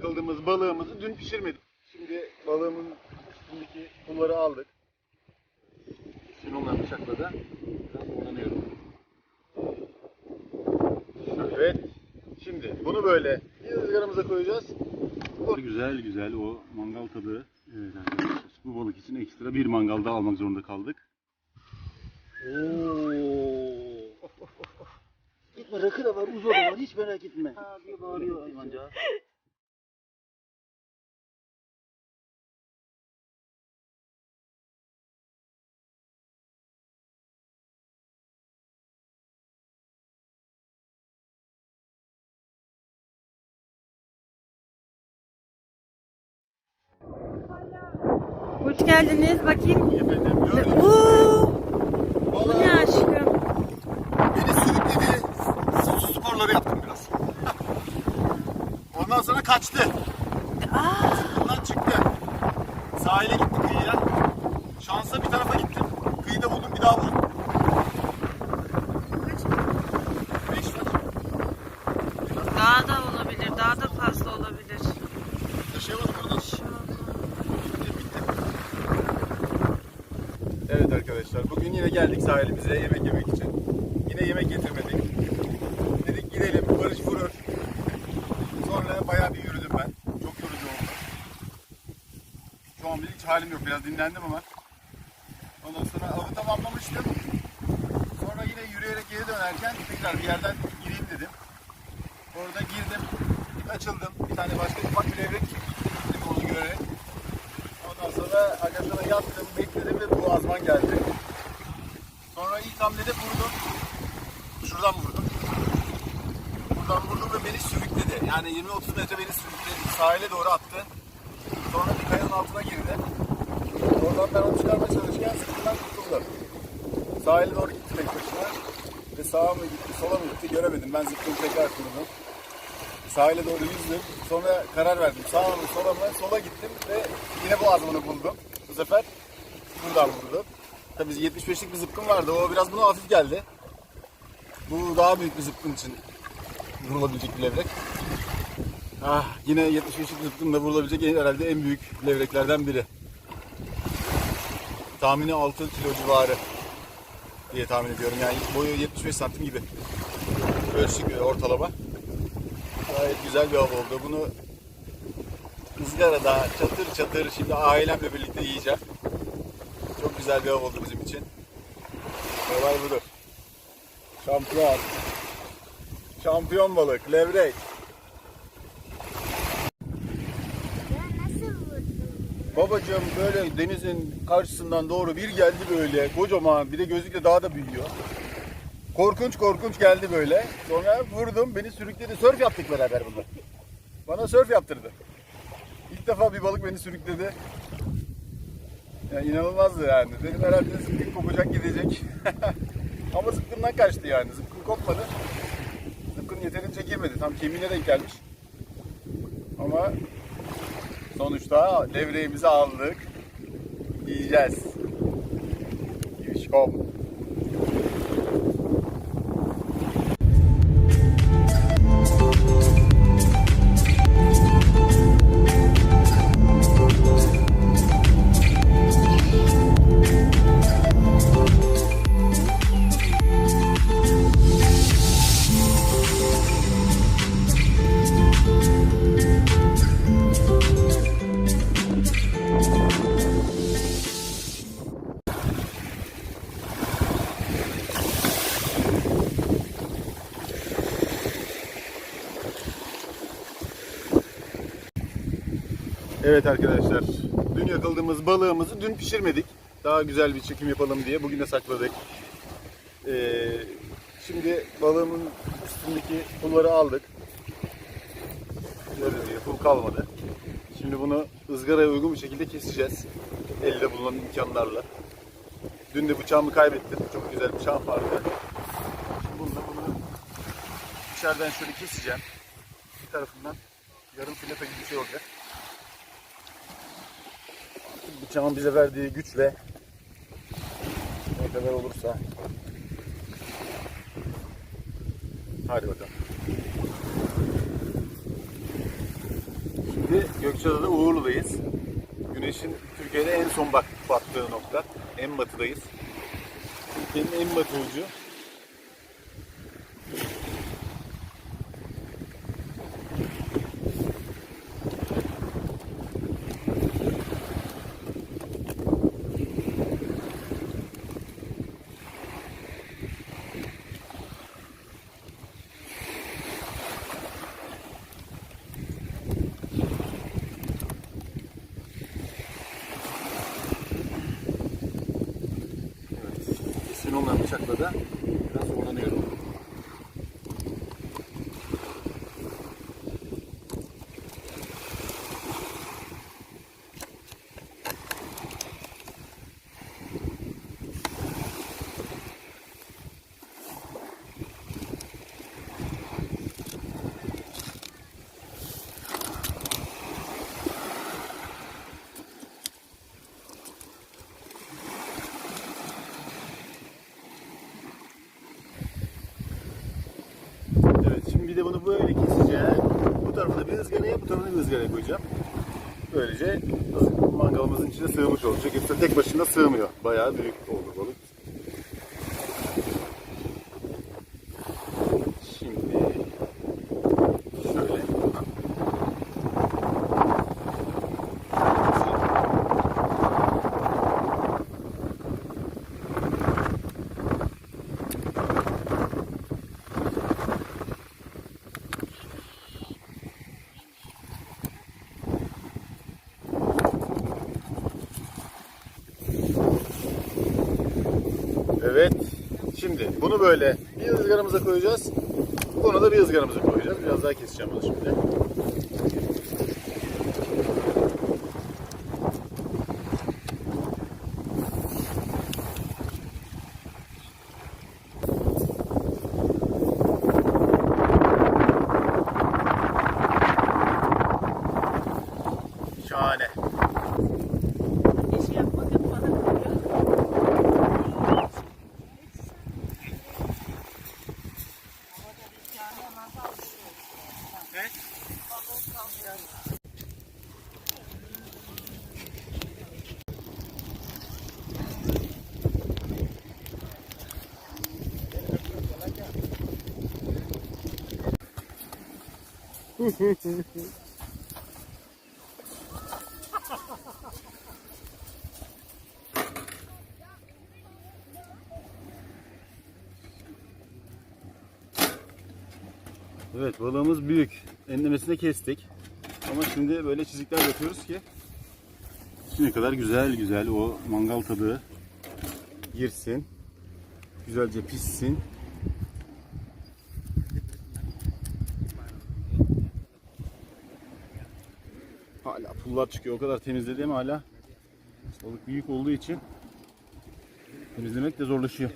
yakaladığımız balığımızı dün pişirmedik. Şimdi balığımın üstündeki pulları aldık. Şimdi onları bıçakla da biraz kullanıyorum. Evet. Şimdi bunu böyle bir ızgaramıza koyacağız. Güzel güzel o mangal tadı. Evet arkadaşlar. Bu balık için ekstra bir mangal daha almak zorunda kaldık. Oo. Gitme rakı da var, uzo da var hiç merak etme. Ha diye bağırıyor hayvanca. Hoş geldiniz. Bakayım. Oo, bu ne aşkım? beni sürükledi. Su sporları yaptım biraz. Ondan sonra kaçtı. Bundan çıktı. Sahile gitti kıyıya. Şansa bir tarafa gittim. Kıyıda buldum bir daha buldum. Beş var. Daha da olabilir. Daha da fazla olabilir. Bir şey var burada. Evet arkadaşlar bugün yine geldik sahilimize yemek yemek için. Yine yemek getirmedik. Dedik gidelim Barış vurur. Sonra bayağı bir yürüdüm ben. Çok yorucu oldu. Şu an hiç halim yok biraz dinlendim ama. Ondan sonra avı tamamlamıştım. Sonra yine yürüyerek geri dönerken tekrar bir yerden gireyim dedim. Orada girdim. Açıldım. Bir tane başka ufak bir levrek çektim onu görerek. Ondan sonra arkasına yattım, bekledim ve bu azman geldi. Sonra ilk hamlede vurdum. Şuradan vurdum. Buradan vurdum ve beni sürükledi. Yani 20-30 metre beni sürükledi. Sahile doğru attı. Sonra bir kayanın altına girdi. Oradan ben onu çıkarmaya çalışırken sırtından kurtuldum. Sahile doğru gitti tek. Ve sağa mı gitti, sola mı gitti göremedim. Ben zıplayıp tekrar kurdum. Sahile doğru yüzdüm. Sonra karar verdim. Sağa mı sola mı? Sola gittim ve yine bu buldum. Bu sefer buradan vurdum. Tabii 75'lik bir zıpkın vardı. O biraz buna hafif geldi. Bu daha büyük bir zıpkın için vurulabilecek bir levrek. Ah, yine 75'lik zıpkın da vurulabilecek en- herhalde en büyük levreklerden biri. Tahmini 6 kilo civarı diye tahmin ediyorum. Yani boyu 75 santim gibi. Ölçük ortalama. Gayet güzel bir av oldu. Bunu ızgarada çatır çatır şimdi ailemle birlikte yiyeceğim. Çok güzel bir av oldu bizim için. Olay budur. Şampiyon. Şampiyon balık, levrek. Babacığım böyle denizin karşısından doğru bir geldi böyle kocaman bir de gözlükle daha da büyüyor. Korkunç korkunç geldi böyle. Sonra vurdum beni sürükledi. Sörf yaptık beraber burada. Bana sörf yaptırdı. İlk defa bir balık beni sürükledi. Yani inanılmazdı yani. Dedim herhalde zıpkın kopacak gidecek. Ama zıpkından kaçtı yani. Zıpkın kopmadı. Zıpkın yeterince girmedi. Tam kemiğine denk gelmiş. Ama sonuçta levreğimizi aldık. Yiyeceğiz. Yuşkom. Evet arkadaşlar, dün yakaladığımız balığımızı dün pişirmedik. Daha güzel bir çekim yapalım diye bugün de sakladık. Ee, şimdi balığımın üstündeki pulları aldık. Gördüğünüz gibi pul kalmadı. Şimdi bunu ızgaraya uygun bir şekilde keseceğiz. Elde bulunan imkanlarla. Dün de bıçağımı kaybettim. Çok güzel bıçağım vardı. Şimdi bununla bunu dışarıdan şöyle keseceğim. Bir tarafından yarım filete gibi bir şey olacak. Bıçağın bize verdiği güçle ne kadar olursa hadi bakalım. Gökçeada'da Uğurlu'dayız. Güneşin Türkiye'de en son bak battığı nokta. En batıdayız. Türkiye'nin en batı ucu. Evet. İsmini olmayan bıçakla da biraz zorlanıyorum. Evet şimdi bir de bunu böyle keseceğim. Bu tarafına bir ızgaraya, bu tarafına bir ızgaraya koyacağım. Böylece mangalımızın içine sığmış olacak. Yoksa tek başına sığmıyor. Bayağı büyük oldu balık. Şimdi şöyle Evet. Şimdi bunu böyle bir ızgaramıza koyacağız. Bunu da bir ızgaramıza koyacağız. Biraz daha keseceğim bunu şimdi. Evet balığımız büyük. Enlemesine kestik. Ama şimdi böyle çizikler yapıyoruz ki ne kadar güzel güzel o mangal tadı girsin. Güzelce pişsin. Hala pullar çıkıyor. O kadar temizledim hala. Balık büyük olduğu için temizlemek de zorlaşıyor.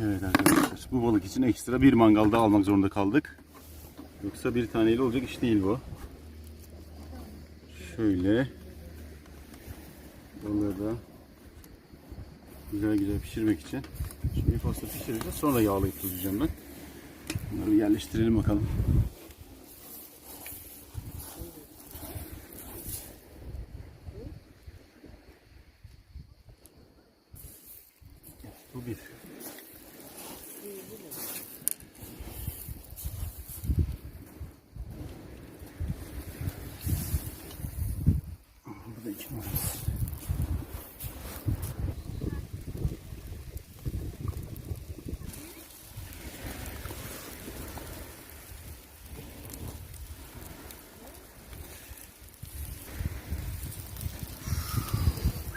Evet arkadaşlar bu balık için ekstra bir mangal daha almak zorunda kaldık. Yoksa bir taneyle olacak iş değil bu. Şöyle balığı da güzel güzel pişirmek için. Şimdi pasta pişireceğiz sonra yağlayıp tuzlayacağım ben. Bunları bir yerleştirelim bakalım. Bu bir. Bu da iki numarası.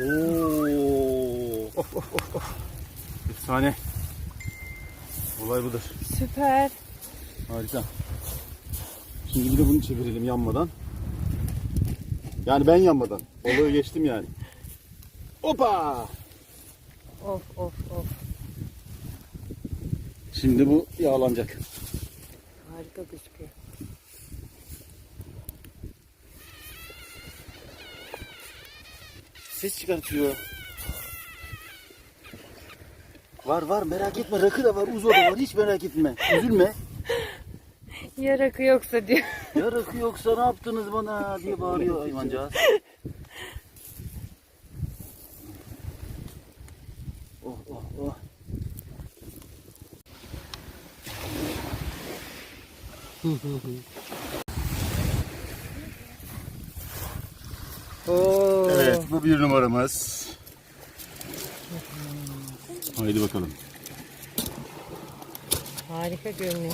Oo. Of of of of. Efsane. Olay budur. Süper. Harika. Şimdi bir de bunu çevirelim yanmadan. Yani ben yanmadan. Balığı geçtim yani. Hopa! Of of of. Şimdi bu yağlanacak. Harika gözüküyor. Ses çıkartıyor. Var var merak etme rakı da var uzo da var hiç merak etme. Üzülme. Ya rakı yoksa diyor. Ya rakı yoksa ne yaptınız bana diye bağırıyor hayvancağız. Oh oh oh. Oo. Evet bu bir numaramız. Haydi bakalım. Harika görünüyor.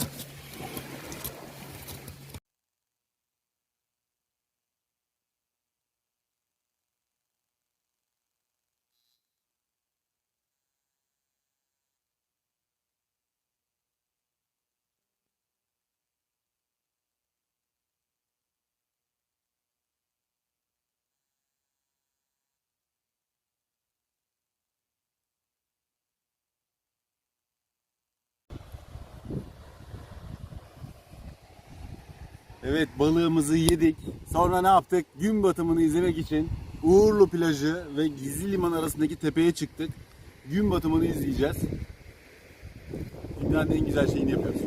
Evet balığımızı yedik. Sonra ne yaptık? Gün batımını izlemek için Uğurlu plajı ve Gizli Liman arasındaki tepeye çıktık. Gün batımını izleyeceğiz. Dünyanın en güzel şeyini yapıyoruz.